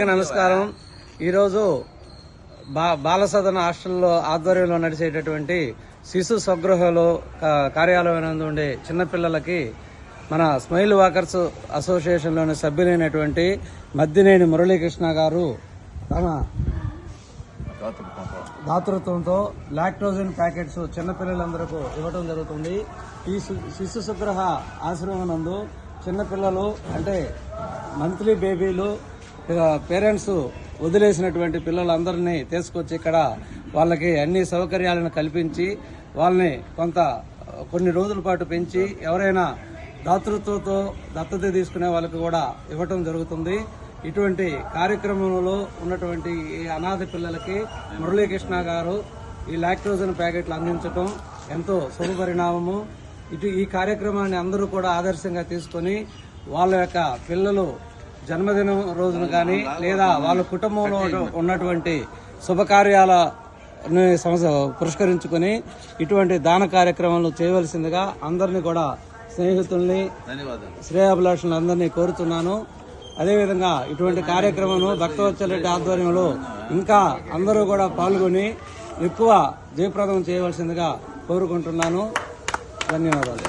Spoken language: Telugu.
నమస్కారం. ఈరోజు బా బాలసదన హాస్టల్లో ఆధ్వర్యంలో నడిచేటటువంటి శిశు స్వగృహలో కార్యాలయం నందు ఉండే చిన్నపిల్లలకి మన స్మైల్ వాకర్స్ అసోసియేషన్లోని సభ్యులైనటువంటి మద్దినేని మురళీకృష్ణ గారు తమ దాతృత్వంతో లాక్టోజన్ ప్యాకెట్స్ చిన్నపిల్లలందరికీ ఇవ్వడం జరుగుతుంది. ఈ శిశు సుగ్రహ ఆశ్రమం నందు చిన్నపిల్లలు అంటే మంత్లీ బేబీలు పేరెంట్స్ వదిలేసినటువంటి పిల్లలందరినీ తీసుకొచ్చి ఇక్కడ వాళ్ళకి అన్ని సౌకర్యాలను కల్పించి వాళ్ళని కొంత కొన్ని రోజుల పాటు పెంచి ఎవరైనా దాతృత్వంతో దత్తత తీసుకునే వాళ్ళకి కూడా ఇవ్వటం జరుగుతుంది. ఇటువంటి కార్యక్రమంలో ఉన్నటువంటి ఈ అనాథ పిల్లలకి మురళీకృష్ణ గారు ఈ లాక్టోజన్ ప్యాకెట్లు అందించడం ఎంతో శుభపరిణామము. ఇటు ఈ కార్యక్రమాన్ని అందరూ కూడా ఆదర్శంగా తీసుకొని వాళ్ళ యొక్క పిల్లలు జన్మదినం రోజున కానీ లేదా వాళ్ళ కుటుంబంలో ఉన్నటువంటి శుభకార్యాల పురస్కరించుకొని ఇటువంటి దాన కార్యక్రమాలు చేయవలసిందిగా అందరినీ కూడా స్నేహితుల్ని శ్రేయాభిలాషులను అందరినీ కోరుతున్నాను. అదేవిధంగా ఇటువంటి కార్యక్రమం భక్తవత్సలరెడ్డి ఆధ్వర్యంలో ఇంకా అందరూ కూడా పాల్గొని ఎక్కువ జయప్రదం చేయవలసిందిగా కోరుకుంటున్నాను. ధన్యవాదాలు.